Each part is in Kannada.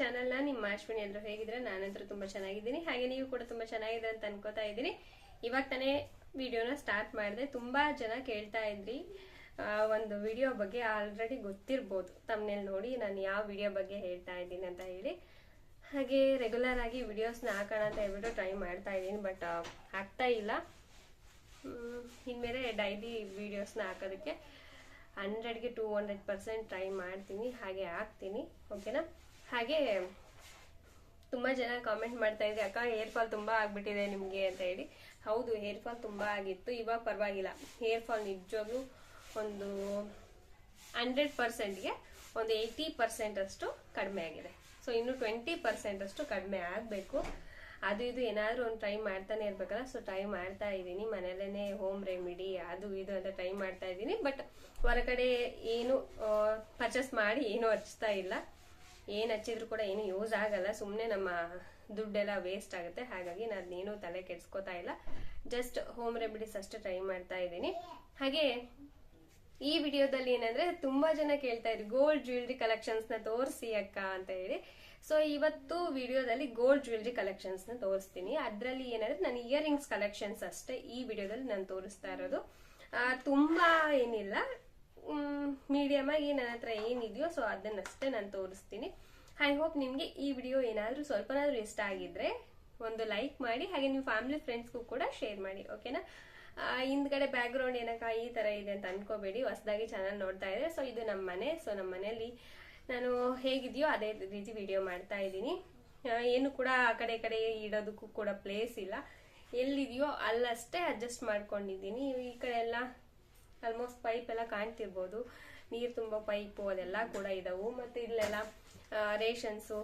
ಚಾನಲ್ನ ನಿಮ್ಮ ಅಶ್ವಿನಿ ಎಲ್ಲರೂ ಹೇಗಿದ್ರೆ ನಾನಂತೂ ತುಂಬಾ ಚೆನ್ನಾಗಿದ್ದೀನಿ. ಹಾಗೆ ನೀವು ಕೂಡ ತುಂಬಾ ಚೆನ್ನಾಗಿದೆ ಅಂತ ಅನ್ಕೋತಾ ಇದ್ದೀನಿ. ಇವಾಗ ತಾನೇ ವಿಡಿಯೋನ ಸ್ಟಾರ್ಟ್ ಮಾಡಿದೆ. ತುಂಬಾ ಜನ ಕೇಳ್ತಾ ಇದ್ರಿ ಒಂದು ವಿಡಿಯೋ ಬಗ್ಗೆ ಆಲ್ರೆಡಿ ಗೊತ್ತಿರ್ಬೋದು. ತಮ್ಮನೇಲಿ ನೋಡಿ ನಾನು ಯಾವ ವಿಡಿಯೋ ಬಗ್ಗೆ ಹೇಳ್ತಾ ಇದ್ದೀನಿ ಅಂತ ಹೇಳಿ. ಹಾಗೆ ರೆಗ್ಯುಲರ್ ಆಗಿ ವಿಡಿಯೋಸ್ನ ಹಾಕೋಣ ಅಂತ ಹೇಳ್ಬಿಟ್ಟು ಟ್ರೈ ಮಾಡ್ತಾ ಇದ್ದೀನಿ ಬಟ್ ಆಗ್ತಾ ಇಲ್ಲ. ಇನ್ಮೇಲೆ ಡೈಲಿ ವಿಡಿಯೋಸ್ನ ಹಾಕೋದಕ್ಕೆ ಹಂಡ್ರೆಡ್ಗೆ ಟೂ ಹಂಡ್ರೆಡ್ ಪರ್ಸೆಂಟ್ ಟ್ರೈ ಮಾಡ್ತೀನಿ. ಹಾಗೆ ಹಾಕ್ತೀನಿ. ಓಕೆನಾ ಹಾಗೆ ತುಂಬ ಜನ ಕಾಮೆಂಟ್ ಮಾಡ್ತಾ ಇದ್ದೆ ಅಕ್ಕ ಹೇರ್ ಫಾಲ್ ತುಂಬ ಆಗ್ಬಿಟ್ಟಿದೆ ನಿಮಗೆ ಅಂತ ಹೇಳಿ. ಹೌದು ಹೇರ್ ಫಾಲ್ ತುಂಬ ಆಗಿತ್ತು. ಇವಾಗ ಪರವಾಗಿಲ್ಲ. ಹೇರ್ ಫಾಲ್ ನಿಜವಾಗ್ಲೂ ಒಂದು ಹಂಡ್ರೆಡ್ ಪರ್ಸೆಂಟ್ಗೆ ಒಂದು ಏಯ್ಟಿ ಪರ್ಸೆಂಟ್ ಅಷ್ಟು ಕಡಿಮೆ ಆಗಿದೆ. ಸೊ ಇನ್ನು ಟ್ವೆಂಟಿ ಪರ್ಸೆಂಟ್ ಅಷ್ಟು ಕಡಿಮೆ ಆಗಬೇಕು. ಅದು ಇದು ಏನಾದರೂ ಒಂದು ಟ್ರೈ ಮಾಡ್ತಾನೆ ಇರ್ಬೇಕಲ್ಲ. ಸೊ ಟ್ರೈ ಮಾಡ್ತಾ ಇದ್ದೀನಿ. ಮನೆಯಲ್ಲೇ ಹೋಮ್ ರೆಮಿಡಿ ಅದು ಇದು ಅಂತ ಟ್ರೈ ಮಾಡ್ತಾ ಇದ್ದೀನಿ. ಬಟ್ ಹೊರಗಡೆ ಏನು ಪರ್ಚೇಸ್ ಮಾಡಿ ಏನು ಹಚ್ತಾ ಇಲ್ಲ. ಏನು ಹಚ್ಚಿದ್ರು ಕೂಡ ಏನು ಯೂಸ್ ಆಗಲ್ಲ. ಸುಮ್ಮನೆ ನಮ್ಮ ದುಡ್ಡೆಲ್ಲ ವೇಸ್ಟ್ ಆಗುತ್ತೆ. ಹಾಗಾಗಿ ನಾನು ಏನು ತಲೆ ಕೆಡ್ಸ್ಕೊತಾ ಇಲ್ಲ. ಜಸ್ಟ್ ಹೋಮ್ ರೆಮಿಡೀಸ್ ಅಷ್ಟೇ ಟ್ರೈ ಮಾಡ್ತಾ ಇದ್ದೀನಿ. ಹಾಗೆ ಈ ವಿಡಿಯೋದಲ್ಲಿ ಏನಂದ್ರೆ ತುಂಬಾ ಜನ ಕೇಳ್ತಾ ಇದ್ರು ಗೋಲ್ಡ್ ಜ್ಯುವೆಲ್ರಿ ಕಲೆಕ್ಷನ್ಸ್ನ ತೋರಿಸಿ ಅಕ್ಕ ಅಂತ ಹೇಳಿ. ಸೊ ಇವತ್ತು ವಿಡಿಯೋದಲ್ಲಿ ಗೋಲ್ಡ್ ಜ್ಯುವೆಲ್ರಿ ಕಲೆಕ್ಷನ್ಸ್ನ ತೋರಿಸ್ತೀನಿ. ಅದರಲ್ಲಿ ಏನಂದ್ರೆ ನಾನು ಇಯರಿಂಗ್ಸ್ ಕಲೆಕ್ಷನ್ಸ್ ಅಷ್ಟೇ ಈ ವಿಡಿಯೋದಲ್ಲಿ ನಾನು ತೋರಿಸ್ತಾ ಇರೋದು. ತುಂಬಾ ಏನಿಲ್ಲ. ಮೀಡಿಯಮ್ ಆಗಿ ನನ್ನ ಹತ್ರ ಏನಿದೆಯೋ ಸೊ ಅದನ್ನಷ್ಟೇ ನಾನು ತೋರಿಸ್ತೀನಿ. ಐ ಹೋಪ್ ನಿಮಗೆ ಈ ವಿಡಿಯೋ ಏನಾದ್ರೂ ಸ್ವಲ್ಪನಾದರೂ ಇಷ್ಟ ಆಗಿದ್ರೆ ಒಂದು ಲೈಕ್ ಮಾಡಿ, ಹಾಗೆ ನಿಮ್ಮ ಫ್ಯಾಮಿಲಿ ಫ್ರೆಂಡ್ಸ್ಗೂ ಕೂಡ ಶೇರ್ ಮಾಡಿ ಓಕೆನಾ ಹಿಂದ್ಗಡೆ ಬ್ಯಾಕ್ ಗ್ರೌಂಡ್ ಏನಕ್ಕ ಈ ತರ ಇದೆ ಅಂತ ಅನ್ಕೋಬೇಡಿ. ಹೊಸದಾಗಿ ಚಾನಲ್ ನೋಡ್ತಾ ಇದ್ರೆ ಸೊ ಇದು ನಮ್ಮ ಮನೆ ಸೊ ನಮ್ಮ ಮನೆಯಲ್ಲಿ ನಾನು ಹೇಗಿದೆಯೋ ಅದೇ ರೀತಿ ವಿಡಿಯೋ ಮಾಡ್ತಾ ಇದ್ದೀನಿ. ಏನು ಕೂಡ ಆ ಕಡೆ ಕಡೆ ಇಡೋದಕ್ಕೂ ಕೂಡ ಪ್ಲೇಸ್ ಇಲ್ಲ. ಎಲ್ಲಿದೆಯೋ ಅಲ್ಲಷ್ಟೇ ಅಡ್ಜಸ್ಟ್ ಮಾಡ್ಕೊಂಡಿದ್ದೀನಿ. ಈ ಕಡೆ ಎಲ್ಲ ಆಲ್ಮೋಸ್ಟ್ ಪೈಪ್ ಎಲ್ಲ ಕಾಣ್ತಿರ್ಬೋದು. ನೀರು ತುಂಬ ಪೈಪು ಅದೆಲ್ಲ ಕೂಡ ಇದಾವು. ಮತ್ತೆ ಇಲ್ಲೆಲ್ಲ ರೇಷನ್ಸು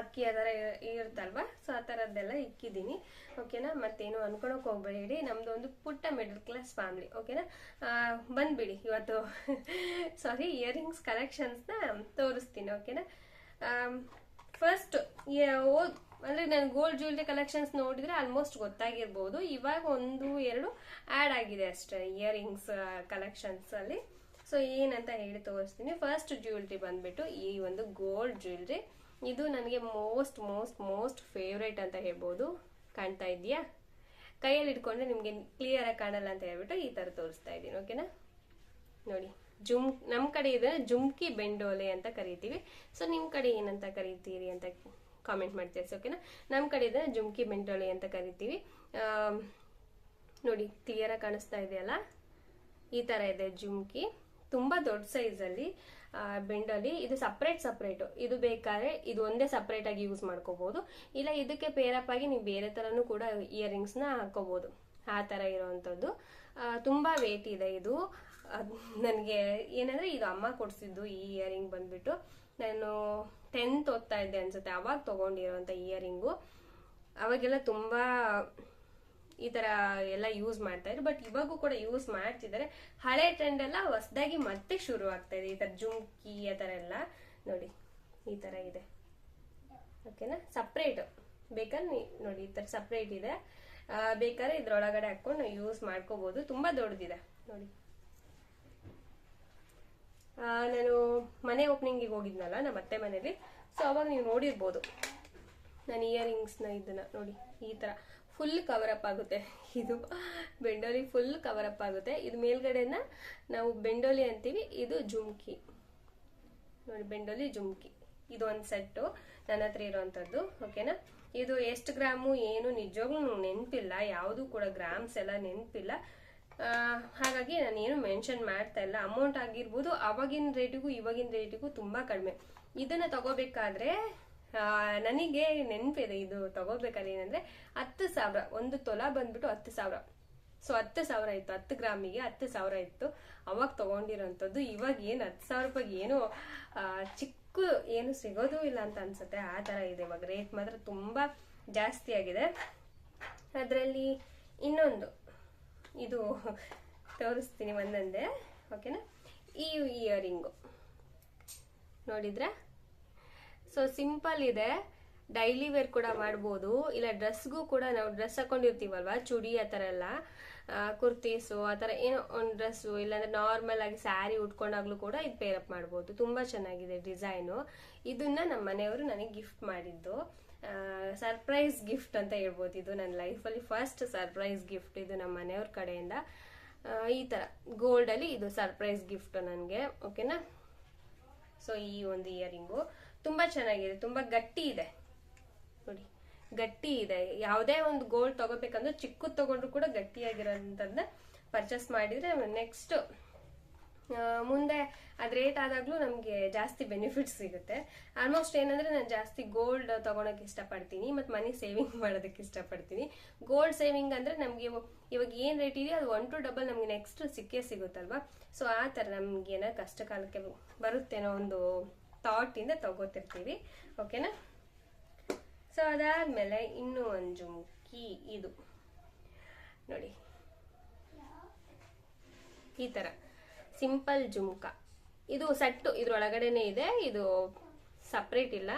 ಅಕ್ಕಿ ಅದರ ಇರುತ್ತಲ್ವ? ಸೊ ಆ ಥರದ್ದೆಲ್ಲ ಇಕ್ಕಿದ್ದೀನಿ. ಓಕೆನಾ ಮತ್ತೇನು ಅನ್ಕೊಳಕ್ ಹೋಗ್ಬೇಡಿ. ನಮ್ದು ಒಂದು ಪುಟ್ಟ ಮಿಡಲ್ ಕ್ಲಾಸ್ ಫ್ಯಾಮಿಲಿ ಓಕೆನಾ ಬಂದುಬಿಡಿ ಇವತ್ತು. ಸಾರಿ ಇಯರಿಂಗ್ಸ್ ಕಲೆಕ್ಷನ್ಸ್ನ ತೋರಿಸ್ತೀನಿ. ಓಕೆನಾ ಫಸ್ಟ್ ಅಂದರೆ ನಾನು ಗೋಲ್ಡ್ ಜ್ಯುವೆಲ್ರಿ ಕಲೆಕ್ಷನ್ಸ್ ನೋಡಿದ್ರೆ ಆಲ್ಮೋಸ್ಟ್ ಗೊತ್ತಾಗಿರ್ಬೋದು. ಇವಾಗ ಒಂದು, ಎರಡು ಆ್ಯಡ್ ಆಗಿದೆ ಅಷ್ಟೇ ಇಯರಿಂಗ್ಸ್ ಕಲೆಕ್ಷನ್ಸಲ್ಲಿ ಸೊ ಏನಂತ ಹೇಳಿ ತೋರಿಸ್ತೀನಿ. ಫಸ್ಟ್ ಜ್ಯುವೆಲ್ರಿ ಬಂದ್ಬಿಟ್ಟು ಈ ಒಂದು ಗೋಲ್ಡ್ ಜ್ಯುವೆಲ್ರಿ ಇದು ನನಗೆ ಮೋಸ್ಟ್ ಮೋಸ್ಟ್ ಮೋಸ್ಟ್ ಫೇವ್ರೇಟ್ ಅಂತ ಹೇಳ್ಬೋದು. ಕಾಣ್ತಾ ಇದೆಯಾ ಕೈಯಲ್ಲಿ ಇಟ್ಕೊಂಡ್ರೆ ನಿಮಗೆ ಕ್ಲಿಯರ್ ಆಗಿ ಕಾಣಲ್ಲ ಅಂತ ಹೇಳ್ಬಿಟ್ಟು ಈ ತರ ತೋರಿಸ್ತಾ ಇದ್ದೀನಿ. ಓಕೆನಾ ನೋಡಿ. ಜುಮ್ ನಮ್ಮ ಕಡೆ ಇದನ್ನ ಜುಮ್ಕಿ ಬೆಂಡೋಲೆ ಅಂತ ಕರಿತೀವಿ. ಸೊ ನಿಮ್ಮ ಕಡೆ ಏನಂತ ಕರಿತೀರಿ ಅಂತ ಕಾಮೆಂಟ್ ಮಾಡ್ತೀರಿ ಸೊ ಓಕೆನಾ ನಮ್ಮ ಕಡೆ ಇದನ್ನ ಜುಮ್ಕಿ ಬೆಂಡೋಲೆ ಅಂತ ಕರಿತೀವಿ. ನೋಡಿ ಕ್ಲಿಯರಾಗಿ ಕಾಣಿಸ್ತಾ ಇದೆಯಲ್ಲ ಈ ಥರ ಇದೆ ಜುಮ್ಕಿ. ತುಂಬ ದೊಡ್ಡ ಸೈಜಲ್ಲಿ ಬೆಂಡಲ್ಲಿ ಇದು ಸಪ್ರೇಟ್ ಸಪ್ರೇಟು ಇದು ಬೇಕಾದ್ರೆ ಇದು ಒಂದೇ ಸಪ್ರೇಟ್ ಆಗಿ ಯೂಸ್ ಮಾಡ್ಕೋಬಹುದು ಇಲ್ಲ, ಇದಕ್ಕೆ ಪೇರಪ್ ಆಗಿ ನೀವು ಬೇರೆ ತರನು ಕೂಡ ಇಯರಿಂಗ್ಸ್ನ ಹಾಕೋಬಹುದು ಆ ತರ ಇರುವಂತದ್ದು. ತುಂಬಾ ವೇಟ್ ಇದೆ ಇದು. ನನಗೆ ಏನಂದ್ರೆ ಇದು ಅಮ್ಮ ಕೊಡಿಸಿದ್ದು ಈ ಇಯರಿಂಗ್ ಬಂದ್ಬಿಟ್ಟು ನಾನು ಟೆಂತ್ ಓದ್ತಾ ಇದ್ದೆ ಅನ್ಸುತ್ತೆ. ಅವಾಗ ತೊಗೊಂಡಿರೋಂಥ ಇಯರಿಂಗು ಅವಾಗೆಲ್ಲ ತುಂಬಾ ಈ ಥರ ಎಲ್ಲ ಯೂಸ್ ಮಾಡ್ತಾಯಿದ್ರು ಬಟ್ ಇವಾಗೂ ಕೂಡ ಯೂಸ್ ಮಾಡ್ತಿದ್ದಾರೆ. ಹಳೆ ಟ್ರೆಂಡ್ ಎಲ್ಲ ಹೊಸದಾಗಿ ಮತ್ತೆ ಶುರು ಆಗ್ತಾ ಇದೆ. ಈ ತರ ಜುಮ್ಕಿ, ಆ ಥರ ಎಲ್ಲ. ನೋಡಿ, ಈ ಥರ ಇದೆ. ಓಕೆನಾ ಸಪ್ರೇಟ್ ಬೇಕಾದ್ರೆ ನೋಡಿ, ಈ ಥರ ಸಪ್ರೇಟ್ ಇದೆ. ಬೇಕಾದ್ರೆ ಇದ್ರೊಳಗಡೆ ಹಾಕೊಂಡು ಯೂಸ್ ಮಾಡ್ಕೋಬೋದು. ತುಂಬಾ ದೊಡ್ಡದಿದೆ. ನೋಡಿ. ನಾನು ಮನೆ ಓಪನಿಂಗಿಗೆ ಹೋಗಿದ್ನಲ್ಲ, ನಮ್ಮ ಅತ್ತೆ ಮನೇಲಿ ಸೊ ಅವಾಗ ನೀವು ನೋಡಿರ್ಬೋದು. ನಾನು ಇಯರಿಂಗ್ಸ್ನ ಇದನ್ನ ನೋಡಿ, ಈ ಥರ ಫುಲ್ ಕವರ್ ಅಪ್ ಆಗುತ್ತೆ. ಇದು ಬೆಂಡೋಲಿ ಫುಲ್ ಕವರ್ ಅಪ್ ಆಗುತ್ತೆ. ಇದು ಮೇಲ್ಗಡೆನ ನಾವು ಬೆಂಡೋಲಿ ಅಂತೀವಿ, ಇದು ಜುಮ್ಕಿ. ನೋಡಿ, ಬೆಂಡೋಲಿ ಜುಮ್ಕಿ. ಇದು ಒಂದು ಸೆಟ್ಟು ನನ್ನ ಹತ್ರ ಇರೋವಂಥದ್ದು ಓಕೆನಾ ಇದು ಎಷ್ಟು ಗ್ರಾಮು, ಏನು, ನಿಜವಾಗ್ಲೂ ನೆನಪಿಲ್ಲ. ಯಾವುದು ಕೂಡ ಗ್ರಾಮ್ಸ್ ಎಲ್ಲ ನೆನಪಿಲ್ಲ. ಹಾಗಾಗಿ ನಾನೇನು ಮೆನ್ಷನ್ ಮಾಡ್ತಾ ಇಲ್ಲ. ಅಮೌಂಟ್ ಆಗಿರ್ಬೋದು, ಅವಾಗಿನ ರೇಟಿಗೂ ಇವಾಗಿನ ರೇಟಿಗೂ ತುಂಬ ಕಡಿಮೆ. ಇದನ್ನು ತಗೋಬೇಕಾದ್ರೆ ನನಗೆ ನೆನಪಿದೆ ಇದು ತಗೋಬೇಕಾದ್ರೆ ಏನಂದ್ರೆ, ಹತ್ತು ಸಾವಿರ, ಒಂದು ತೊಲ ಬಂದ್ಬಿಟ್ಟು ಹತ್ತು ಸಾವಿರ. ಸೊ ಹತ್ತು ಸಾವಿರ ಇತ್ತು, ಹತ್ತು ಗ್ರಾಮಿಗೆ ಹತ್ತು ಸಾವಿರ ಇತ್ತು. ಅವಾಗ ತಗೊಂಡಿರೋಂಥದ್ದು, ಇವಾಗ ಏನು ಹತ್ತು ಸಾವಿರ ರೂಪಾಯಿಗೆ ಏನು ಚಿಕ್ಕ ಏನು ಸಿಗೋದು ಇಲ್ಲ ಅಂತ ಅನ್ಸುತ್ತೆ. ಆ ಥರ ಇದೆ. ಇವಾಗ ರೇಟ್ ಮಾತ್ರ ತುಂಬ ಜಾಸ್ತಿ ಆಗಿದೆ. ಅದರಲ್ಲಿ ಇನ್ನೊಂದು ಇದು ತೋರಿಸ್ತೀನಿ ಒಂದೊಂದೇ, ಓಕೆನಾ? ಈ ಇಯರಿಂಗು. ನೋಡಿದ್ರ? ಸೊ ಸಿಂಪಲ್ ಇದೆ. ಡೈಲಿ ವೇರ್ ಕೂಡ ಮಾಡ್ಬೋದು. ಇಲ್ಲ ಡ್ರೆಸ್ಗೂ ಕೂಡ ನಾವು ಡ್ರೆಸ್ ಹಾಕೊಂಡಿರ್ತೀವಲ್ವಾ? ಚುಡಿ, ಆ ಥರ ಎಲ್ಲ. ಕುರ್ತೀಸು, ಆ ಥರ ಏನೋ ಒಂದು ಡ್ರೆಸ್ಸು ಇಲ್ಲಾಂದ್ರೆ ನಾರ್ಮಲ್ ಆಗಿ ಸ್ಯಾರಿ ಉಟ್ಕೊಂಡಾಗ್ಲೂ ಕೂಡ ಇದು ಪೇರಪ್ ಮಾಡ್ಬೋದು. ತುಂಬ ಚೆನ್ನಾಗಿದೆ ಡಿಸೈನು ಇದನ್ನ ನಮ್ಮ ಮನೆಯವರು ನನಗೆ ಗಿಫ್ಟ್ ಮಾಡಿದ್ದು. ಸರ್ಪ್ರೈಸ್ ಗಿಫ್ಟ್ ಅಂತ ಹೇಳ್ಬೋದು. ಇದು ನನ್ನ ಲೈಫಲ್ಲಿ ಫಸ್ಟ್ ಸರ್ಪ್ರೈಸ್ ಗಿಫ್ಟ್ ಇದು ನಮ್ಮ ಮನೆಯವ್ರ ಕಡೆಯಿಂದ. ಈ ಥರ ಗೋಲ್ಡಲ್ಲಿ ಇದು ಸರ್ಪ್ರೈಸ್ ಗಿಫ್ಟ್ ನನಗೆ ಓಕೆನಾ ಸೊ ಈ ಒಂದು ಇಯರಿಂಗು ತುಂಬ ಚೆನ್ನಾಗಿದೆ, ತುಂಬ ಗಟ್ಟಿ ಇದೆ. ನೋಡಿ, ಗಟ್ಟಿ ಇದೆ. ಯಾವುದೇ ಒಂದು ಗೋಲ್ಡ್ ತಗೋಬೇಕಂದ್ರೆ ಚಿಕ್ಕದು ತಗೊಂಡ್ರು ಕೂಡ ಗಟ್ಟಿಯಾಗಿರೋಂಥದ್ದನ್ನ ಪರ್ಚೇಸ್ ಮಾಡಿದ್ರೆ ನೆಕ್ಸ್ಟ್ ಮುಂದೆ ಅದು ರೇಟ್ ಆದಾಗಲೂ ನಮಗೆ ಜಾಸ್ತಿ ಬೆನಿಫಿಟ್ಸ್ ಸಿಗುತ್ತೆ. ಆಲ್ಮೋಸ್ಟ್ ಏನಂದ್ರೆ ನಾನು ಜಾಸ್ತಿ ಗೋಲ್ಡ್ ತೊಗೊಳಕ್ಕೆ ಇಷ್ಟಪಡ್ತೀನಿ, ಮತ್ತು ಮನಿ ಸೇವಿಂಗ್ ಮಾಡೋದಕ್ಕೆ ಇಷ್ಟಪಡ್ತೀನಿ. ಗೋಲ್ಡ್ ಸೇವಿಂಗ್ ಅಂದ್ರೆ ನಮಗೆ ಇವಾಗ ಏನು ರೇಟ್ ಇದೆಯೋ ಅದು ಒನ್ ಟು ಡಬಲ್ ನಮಗೆ ನೆಕ್ಸ್ಟ್ ಸಿಕ್ಕೇ ಸಿಗುತ್ತಲ್ವ? ಸೊ ಆ ಥರ ನಮ್ಗೆ ಏನೋ ಕಷ್ಟ ಕಾಲಕ್ಕೆ ಬರುತ್ತೇನೋ ಒಂದು ಥಾಟಿಂದ ತಗೋತಿರ್ತೀವಿ. ಓಕೆನಾ ಸೊ ಅದಾದ್ಮೇಲೆ ಇನ್ನೂ ಒಂದು ಜುಮ್ಕಿ ಇದು. ನೋಡಿ. ಈ ತರ ಸಿಂಪಲ್ ಜುಮ್ಕ. ಇದು ಸೆಟ್ಟು ಇದ್ರೊಳಗಡೆನೆ ಇದೆ, ಇದು ಸಪ್ರೇಟ್ ಇಲ್ಲ,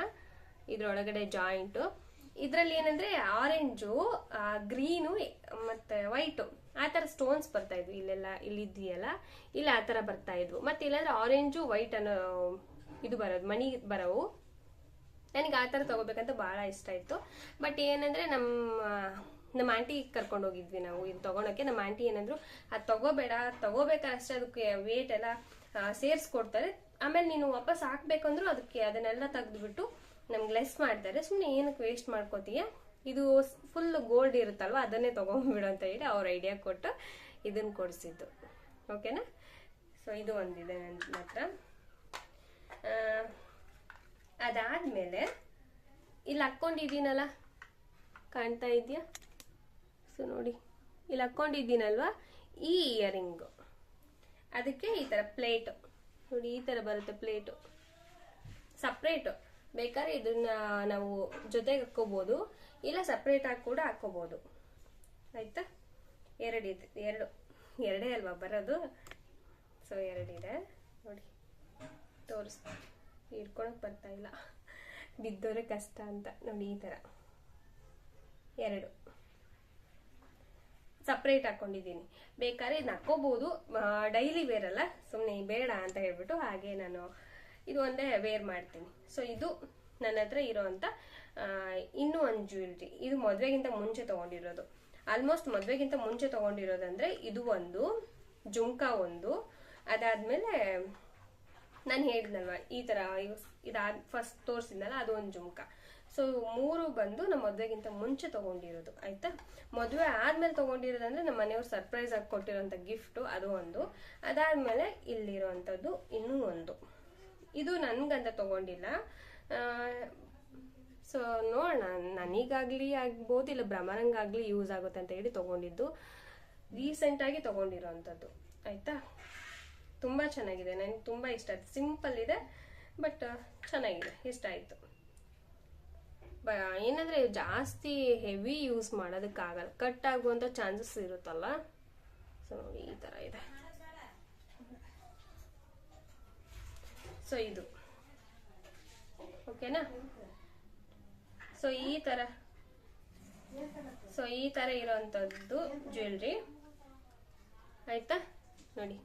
ಇದ್ರೊಳಗಡೆ ಜಾಯಿಂಟು. ಇದ್ರಲ್ಲಿ ಏನಂದ್ರೆ ಆರೆಂಜು ಗ್ರೀನು, ಮತ್ತೆ ವೈಟು. ಆ ತರ ಸ್ಟೋನ್ಸ್ ಬರ್ತಾ ಇದ್ವು ಇಲ್ಲೆಲ್ಲ ಇಲ್ಲಿದೆಯಲ್ಲ ಇಲ್ಲ ಆ ತರ ಬರ್ತಾ ಇದ್ವು. ಮತ್ತೆ ಇಲ್ಲಾಂದ್ರೆ ಆರೆಂಜು, ವೈಟ್ ಅನ್ನೋ ಇದು ಬರೋದು, ಮಣಿ ಬರೋವು. ನನಗೆ ಆ ಥರ ತಗೋಬೇಕಂತ ಭಾಳ ಇಷ್ಟ ಇತ್ತು ಬಟ್ ಏನಂದ್ರೆ ನಮ್ಮ ನಮ್ಮ ಆಂಟಿ ಕರ್ಕೊಂಡು ಹೋಗಿದ್ವಿ ನಾವು, ಇದು ತಗೊಳಕ್ಕೆ. ನಮ್ಮ ಆಂಟಿ ಏನಂದ್ರು, ಅದು ತಗೋಬೇಡ ತಗೋಬೇಕಷ್ಟೇ ಅದಕ್ಕೆ ವೇಟ್ ಎಲ್ಲ ಸೇರಿಸ್ಕೊಡ್ತಾರೆ. ಆಮೇಲೆ ನೀನು ವಾಪಸ್ ಹಾಕ್ಬೇಕಂದ್ರೂ ಅದಕ್ಕೆ ಅದನ್ನೆಲ್ಲ ತೆಗೆದ್ಬಿಟ್ಟು ನಮ್ಗೆ ಲೆಸ್ ಮಾಡ್ತಾರೆ. ಸುಮ್ಮನೆ ಏನಕ್ಕೆ ವೇಸ್ಟ್ ಮಾಡ್ಕೋತೀಯ? ಇದು ಫುಲ್ ಗೋಲ್ಡ್ ಇರುತ್ತಲ್ವ, ಅದನ್ನೇ ತಗೊಂಡ್ಬಿಡು ಅಂತ ಹೇಳಿ ಅವ್ರ ಐಡಿಯಾ ಕೊಟ್ಟು ಇದನ್ನ ಕೊಡಿಸಿದ್ದು. ಓಕೆನಾ? ಸೊ ಇದು ಒಂದಿದೆ ನನ್ನ ಹತ್ರ. ಅದಾದ್ಮೇಲೆ, ಇಲ್ಲಿ ಹಾಕ್ಕೊಂಡಿದ್ದೀನಲ್ಲ, ಕಾಣ್ತಾ ಇದೆಯಾ? ಸೊ ನೋಡಿ. ಇಲ್ಲಿ ಹಾಕ್ಕೊಂಡಿದ್ದೀನಲ್ವಾ? ಈ ಇಯರಿಂಗು ಅದಕ್ಕೆ ಈ ಥರ ಪ್ಲೇಟು ನೋಡಿ, ಈ ಥರ ಬರುತ್ತೆ ಪ್ಲೇಟು ಸಪ್ರೇಟು ಬೇಕಾದ್ರೆ ಇದನ್ನ ನಾವು ಜೊತೆಗೆ ಹಾಕ್ಕೋಬೋದು. ಇಲ್ಲ ಸಪ್ರೇಟಾಗಿ ಕೂಡ ಹಾಕ್ಕೋಬೋದು. ಎರಡು ಎರಡಿದೆ ಎರಡು. ಎರಡೇ ಅಲ್ವಾ ಬರೋದು? ಸೊ ಎರಡಿದೆ ನೋಡಿ. ತೋರಿಸ್ ಹಿಡ್ಕೊಳಕ್ ಬರ್ತಾ ಇಲ್ಲ. ಬಿದ್ದೋರೆ ಕಷ್ಟ ಅಂತ. ನೋಡಿ, ಈ ಥರ ಎರಡು. ಸಪ್ರೇಟ್ ಹಾಕೊಂಡಿದ್ದೀನಿ. ಬೇಕಾದ್ರೆ ಇದನ್ನ ಹಾಕೋಬಹುದು ಡೈಲಿ ವೇರ್ ಅಲ್ಲ ಸುಮ್ಮನೆ ಬೇಡ ಅಂತ ಹೇಳ್ಬಿಟ್ಟು ಹಾಗೆ ನಾನು ಇದು ಒಂದೇ ವೇರ್ ಮಾಡ್ತೀನಿ. ಸೊ ಇದು ನನ್ನ ಹತ್ರ ಇರೋವಂಥ ಇನ್ನೂ ಒಂದು ಜ್ಯುವೆಲ್ರಿ ಇದು ಮದುವೆಗಿಂತ ಮುಂಚೆ ತಗೊಂಡಿರೋದು. ಆಲ್ಮೋಸ್ಟ್ ಮದುವೆಗಿಂತ ಮುಂಚೆ ತಗೊಂಡಿರೋದಂದ್ರೆ ಇದು ಒಂದು, ಜುಮ್ಕಾ ಒಂದು. ಅದಾದ್ಮೇಲೆ ನಾನು ಹೇಳಿದ್ನಲ್ವ, ಈ ತರ ಇದಾದ ಫಸ್ಟ್ ತೋರಿಸಿದ್ನಲ್ಲ ಅದು ಒಂದು ಜುಮ್ಕ. ಸೊ ಮೂರು ಬಂದು ನಮ್ಮ ಮದುವೆಗಿಂತ ಮುಂಚೆ ತಗೊಂಡಿರೋದು, ಆಯ್ತಾ? ಮದುವೆ ಆದ್ಮೇಲೆ ತಗೊಂಡಿರೋದಂದ್ರೆ ನಮ್ಮ ಮನೆಯವ್ರು ಸರ್ಪ್ರೈಸ್ ಆಗಿ ಕೊಟ್ಟಿರೋಂಥ ಗಿಫ್ಟು ಅದು ಒಂದು. ಅದಾದ್ಮೇಲೆ ಇಲ್ಲಿರೋವಂಥದ್ದು ಇನ್ನೂ ಒಂದು. ಇದು ನನ್ಗಂತ ತಗೊಂಡಿಲ್ಲ. ಸೊ ನೋಡೋಣ. ನನಗಾಗ್ಲಿ ಆಗ್ಬೋದು, ಇಲ್ಲ ಭ್ರಮರಂಗಾಗ್ಲಿ ಯೂಸ್ ಆಗುತ್ತೆ ಅಂತ ಹೇಳಿ ತಗೊಂಡಿದ್ದು. ರೀಸೆಂಟಾಗಿ ತಗೊಂಡಿರೋವಂಥದ್ದು ಆಯ್ತಾ? ತುಂಬ ಚೆನ್ನಾಗಿದೆ. ನನಗೆ ತುಂಬ ಇಷ್ಟ. ಆಯ್ತು ಸಿಂಪಲ್ ಇದೆ ಬಟ್ ಚೆನ್ನಾಗಿದೆ. ಇಷ್ಟ ಆಯಿತು. ಬ, ಏನಂದರೆ ಜಾಸ್ತಿ ಹೆವಿ ಯೂಸ್ ಮಾಡೋದಕ್ಕಾಗಲ್ಲ. ಕಟ್ ಆಗುವಂಥ ಚಾನ್ಸಸ್ ಇರುತ್ತಲ್ಲ? ಸೊ ನೋಡಿ, ಈ ಥರ ಇದೆ. ಸೊ ಇದು. ಓಕೆನಾ ಸೊ ಈ ಥರ ಸೊ ಈ ಥರ ಇರೋವಂಥದ್ದು ಜ್ಯುವೆಲ್ರಿ ಆಯ್ತಾ? ನೋಡಿ.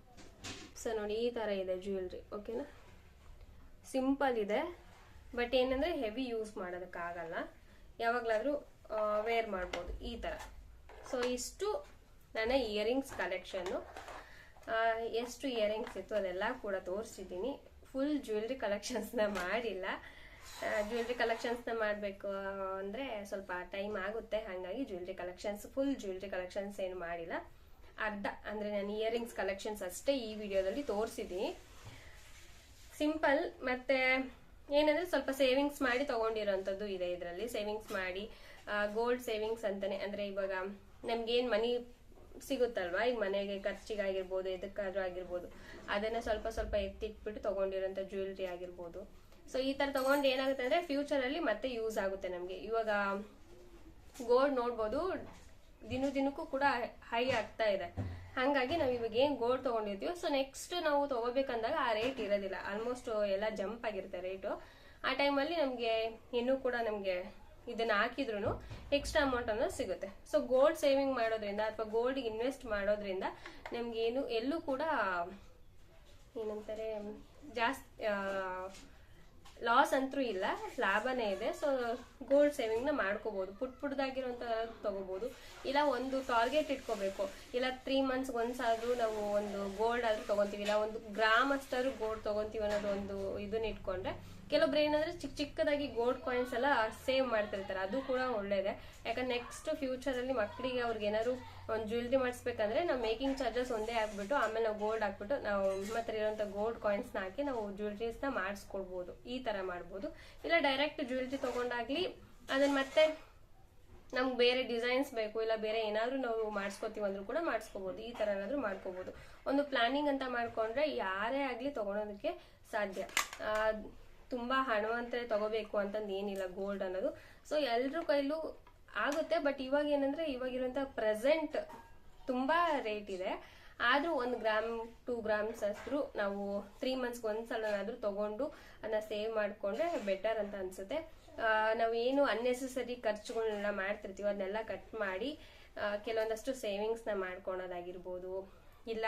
ಸೊ ನೋಡಿ, ಈ ಥರ ಇದೆ ಜ್ಯುವೆಲ್ರಿ ಓಕೆನಾ ಸಿಂಪಲ್ ಇದೆ. ಬಟ್ ಏನಂದರೆ ಹೆವಿ ಯೂಸ್ ಮಾಡೋದಕ್ಕಾಗಲ್ಲ. ಯಾವಾಗಲಾದರೂ ವೇರ್ ಮಾಡ್ಬೋದು ಈ ಥರ ಸೊ ಇಷ್ಟು ನನ್ನ ಇಯರಿಂಗ್ಸ್ ಕಲೆಕ್ಷನ್ನು ಎಷ್ಟು ಇಯರಿಂಗ್ಸ್ ಇತ್ತು ಅದೆಲ್ಲ ಕೂಡ ತೋರಿಸಿದ್ದೀನಿ. ಫುಲ್ ಜ್ಯುವೆಲ್ರಿ ಕಲೆಕ್ಷನ್ಸ್ನ ಮಾಡಿಲ್ಲ. ಜ್ಯುವೆಲ್ರಿ ಕಲೆಕ್ಷನ್ಸ್ನ ಮಾಡಬೇಕು ಅಂದರೆ ಸ್ವಲ್ಪ ಟೈಮ್ ಆಗುತ್ತೆ. ಹಾಗಾಗಿ jewellery collections full jewellery collections ಏನು ಮಾಡಿಲ್ಲ. ಅರ್ಧ, ಅಂದರೆ ನಾನು ಇಯರಿಂಗ್ಸ್ ಕಲೆಕ್ಷನ್ಸ್ ಅಷ್ಟೇ ಈ ವಿಡಿಯೋದಲ್ಲಿ ತೋರಿಸಿದ್ದೀನಿ. ಸಿಂಪಲ್ ಮತ್ತೆ ಏನಂದ್ರೆ ಸ್ವಲ್ಪ ಸೇವಿಂಗ್ಸ್ ಮಾಡಿ ತಗೊಂಡಿರೋಂಥದ್ದು ಇದೆ ಇದರಲ್ಲಿ. ಸೇವಿಂಗ್ಸ್ ಮಾಡಿ ಗೋಲ್ಡ್ ಸೇವಿಂಗ್ಸ್ ಅಂತಾನೆ. ಅಂದ್ರೆ ಇವಾಗ ನಮ್ಗೇನ್ ಮನಿ ಸಿಗುತ್ತಲ್ವಾ? ಈಗ ಮನೆಗೆ ಖರ್ಚಿಗಾಗಿರ್ಬೋದು, ಎದಕ್ಕಾದ್ರೂ ಆಗಿರ್ಬೋದು. ಅದನ್ನ ಸ್ವಲ್ಪ ಸ್ವಲ್ಪ ಎತ್ತಿಟ್ಬಿಟ್ಟು ತಗೊಂಡಿರೋಂಥ ಜ್ಯುವೆಲ್ರಿ ಆಗಿರ್ಬೋದು. ಸೊ ಈ ತರ ತಗೊಂಡು ಏನಾಗುತ್ತೆ ಅಂದ್ರೆ ಫ್ಯೂಚರ್ ಅಲ್ಲಿ ಮತ್ತೆ ಯೂಸ್ ಆಗುತ್ತೆ ನಮ್ಗೆ. ಇವಾಗ ಗೋಲ್ಡ್ ನೋಡ್ಬೋದು, ದಿನ ದಿನಕ್ಕೂ ಕೂಡ ಹೈ ಆಗ್ತಾ ಇದೆ. ಹಾಗಾಗಿ ನಾವು ಇವಾಗ ಏನು ಗೋಲ್ಡ್ ತಗೊಂಡಿರ್ತೀವೋ ಸೊ ನೆಕ್ಸ್ಟ್ ನಾವು ತಗೋಬೇಕಂದಾಗ ಆ ರೇಟ್ ಇರೋದಿಲ್ಲ. ಆಲ್ಮೋಸ್ಟ್ ಎಲ್ಲ ಜಂಪ್ ಆಗಿರುತ್ತೆ ರೇಟು ಆ ಟೈಮಲ್ಲಿ ನಮಗೆ ಇನ್ನೂ ಕೂಡ ನಮಗೆ ಇದನ್ನ ಹಾಕಿದ್ರು ಎಕ್ಸ್ಟ್ರಾ ಅಮೌಂಟ್ ಅನ್ನೋದು ಸಿಗುತ್ತೆ. ಸೊ ಗೋಲ್ಡ್ ಸೇವಿಂಗ್ ಮಾಡೋದ್ರಿಂದ ಅಥವಾ ಗೋಲ್ಡ್ ಇನ್ವೆಸ್ಟ್ ಮಾಡೋದ್ರಿಂದ ನಮ್ಗೆ ಎಲ್ಲೂ ಕೂಡ, ಏನಂತಾರೆ, ಜಾಸ್ತಿ ಲಾಸ್ ಅಂತೂ ಇಲ್ಲ, ಲಾಭನೇ ಇದೆ. ಸೊ ಗೋಲ್ಡ್ ಸೇವಿಂಗ್ನ ಮಾಡ್ಕೋಬೋದು. ಪುಟ್ ಪುಟ್ದಾಗಿರೋಂಥ ತಗೋಬಹುದು ಇಲ್ಲ, ಒಂದು ಟಾರ್ಗೆಟ್ ಇಟ್ಕೋಬೇಕು. ಇಲ್ಲ ತ್ರೀ ಮಂತ್ಸ್ ಒಂದ್ಸಾದ್ರೂ ನಾವು ಒಂದು ಗೋಲ್ಡ್ ಆದರೂ ತಗೊಂತೀವಿ. ಇಲ್ಲ, ಒಂದು ಗ್ರಾಮ್ ಅಷ್ಟಾದ್ರೂ ಗೋಲ್ಡ್ ತಗೊಂತೀವಿ ಅನ್ನೋದು ಒಂದು ಇದನ್ನ ಇಟ್ಕೊಂಡ್ರೆ ಕೆಲವೊಬ್ರು ಏನಂದ್ರೆ ಚಿಕ್ಕ ಚಿಕ್ಕದಾಗಿ ಗೋಲ್ಡ್ ಕಾಯಿನ್ಸ್ ಎಲ್ಲ ಸೇವ್ ಮಾಡ್ತಿರ್ತಾರೆ. ಅದು ಕೂಡ ಒಳ್ಳೇದೆ. ಯಾಕಂದ್ರೆ ನೆಕ್ಸ್ಟ್ ಫ್ಯೂಚರ್ ಅಲ್ಲಿ ಮಕ್ಕಳಿಗೆ ಅವ್ರಿಗೆ ಏನಾದ್ರು ಒಂದು ಜ್ಯುವೆಲ್ರಿ ಮಾಡಿಸ್ಬೇಕಂದ್ರೆ ನಾವು ಮೇಕಿಂಗ್ ಚಾರ್ಜಸ್ ಒಂದೇ ಹಾಕ್ಬಿಟ್ಟು ಆಮೇಲೆ ನಾವು ಗೋಲ್ಡ್ ಹಾಕ್ಬಿಟ್ಟು, ನಾವು ಹತ್ರ ಇರೋಂಥ ಗೋಲ್ಡ್ ಕಾಯಿನ್ಸ್ನ ಹಾಕಿ ನಾವು ಜ್ಯುವೆಲ್ರೀಸ್ನ ಮಾಡಿಸ್ಕೊಡ್ಬೋದು. ಈ ತರ ಮಾಡ್ಬೋದು. ಇಲ್ಲ ಡೈರೆಕ್ಟ್ ಜ್ಯುವೆಲ್ರಿ ತಗೊಂಡಾಗ್ಲಿ ಅದನ್ನ ಮತ್ತೆ ನಮ್ಗೆ ಬೇರೆ ಡಿಸೈನ್ಸ್ ಬೇಕು, ಇಲ್ಲ ಬೇರೆ ಏನಾದರೂ ನಾವು ಮಾಡಿಸ್ಕೋತೀವಿ ಅಂದ್ರೂ ಕೂಡ ಮಾಡಿಸ್ಕೋಬಹುದು ಈ ತರ ಏನಾದರೂ ಮಾಡ್ಕೋಬಹುದು ಒಂದು ಪ್ಲಾನಿಂಗ್ ಅಂತ ಮಾಡ್ಕೊಂಡ್ರೆ ಯಾರೇ ಆಗಲಿ ತಗೊಳೋದಕ್ಕೆ ಸಾಧ್ಯ. ತುಂಬಾ ಹಣವಂತೆ ತಗೋಬೇಕು ಅಂತಂದು ಏನಿಲ್ಲ ಗೋಲ್ಡ್ ಅನ್ನೋದು. ಸೊ ಎಲ್ಲರ ಕೈಲೂ ಆಗುತ್ತೆ ಬಟ್ ಇವಾಗ ಏನಂದ್ರೆ ಇವಾಗಿರುವಂತ ಪ್ರೆಸೆಂಟ್ ತುಂಬಾ ರೇಟ್ ಇದೆ. ಆದ್ರೂ ಒಂದು ಗ್ರಾಮ್ ಟೂ ಗ್ರಾಮ್ಸ್ ಅಷ್ಟು ನಾವು ತ್ರೀ ಮಂತ್ಸ್ಗೆ ಒಂದ್ಸಲನಾದ್ರೂ ತಗೊಂಡು ಅದನ್ನ ಸೇವ್ ಮಾಡ್ಕೊಂಡ್ರೆ ಬೆಟರ್ ಅಂತ ಅನ್ಸುತ್ತೆ. ನಾವು ಏನು ಅನ್ನೆಸೆಸರಿ ಖರ್ಚುಗಳನ್ನೆಲ್ಲ ಮಾಡ್ತಿರ್ತೀವಿ, ಅದನ್ನೆಲ್ಲ ಕಟ್ ಮಾಡಿ ಕೆಲವೊಂದಷ್ಟು ಸೇವಿಂಗ್ಸ್ನ ಮಾಡ್ಕೊಳೋದಾಗಿರ್ಬೋದು, ಇಲ್ಲ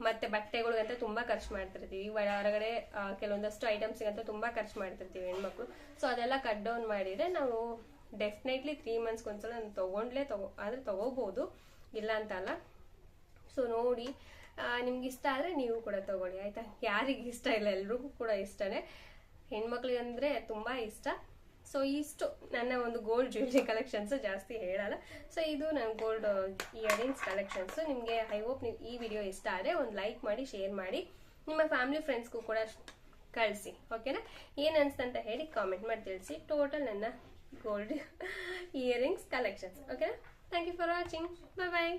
ಮತ್ತೆ ಬಟ್ಟೆಗಳಿಗಂತ ತುಂಬಾ ಖರ್ಚು ಮಾಡ್ತಿರ್ತೀವಿ. ಹೊರ- ಹೊರಗಡೆ ಕೆಲವೊಂದಷ್ಟು ಐಟಮ್ಸ್ಗಂತ ತುಂಬಾ ಖರ್ಚು ಮಾಡ್ತಿರ್ತೀವಿ ಹೆಣ್ಮಕ್ಳು. ಸೊ ಅದೆಲ್ಲ ಕಟ್ ಡೌನ್ ಮಾಡಿದ್ರೆ ನಾವು ಡೆಫಿನೆಟ್ಲಿ ತ್ರೀ ಮಂತ್ಸ್ಗೆ ಒಂದ್ಸಲ ನಾನು ತಗೊಂಡ್ಲೇ ತಗೋ, ಆದ್ರೆ ತಗೋಬಹುದು ಇಲ್ಲ ಅಂತ ಅಲ್ಲ. ಸೊ ನೋಡಿ ನಿಮ್ಗೆ ಇಷ್ಟ ಆದ್ರೆ ನೀವು ಕೂಡ ತಗೊಳ್ಳಿ, ಆಯ್ತಾ? ಯಾರಿಗೆ ಇಷ್ಟ ಇಲ್ಲ, ಎಲ್ರಿಗೂ ಕೂಡ ಇಷ್ಟನೇ. ಹೆಣ್ಮಕ್ಳಿಗೆ ಅಂದ್ರೆ ತುಂಬಾ ಇಷ್ಟ. ಸೊ ಇಷ್ಟು ನನ್ನ ಒಂದು ಗೋಲ್ಡ್ ಜ್ಯುವೆಲ್ರಿ ಕಲೆಕ್ಷನ್ಸ್ ಜಾಸ್ತಿ ಹೇಳಲ್ಲ. ಸೊ ಇದು ನನ್ನ ಗೋಲ್ಡ್ ಇಯರಿಂಗ್ಸ್ ಕಲೆಕ್ಷನ್ಸು ನಿಮಗೆ ಐ ಹೋಪ್ ನೀವು ಈ ವಿಡಿಯೋ ಇಷ್ಟ ಆದರೆ ಒಂದು ಲೈಕ್ ಮಾಡಿ ಶೇರ್ ಮಾಡಿ. ನಿಮ್ಮ ಫ್ಯಾಮಿಲಿ ಫ್ರೆಂಡ್ಸ್ಗೂ ಕೂಡ ಕಳಿಸಿ ಓಕೆನಾ ಏನು ಅನ್ಸ್ತಂತ ಹೇಳಿ ಕಾಮೆಂಟ್ ಮಾಡಿ ತಿಳಿಸಿ. ಟೋಟಲ್ ನನ್ನ ಗೋಲ್ಡ್ ಇಯರಿಂಗ್ಸ್ ಕಲೆಕ್ಷನ್ಸ್ ಓಕೆನಾ thank you for watching bye bye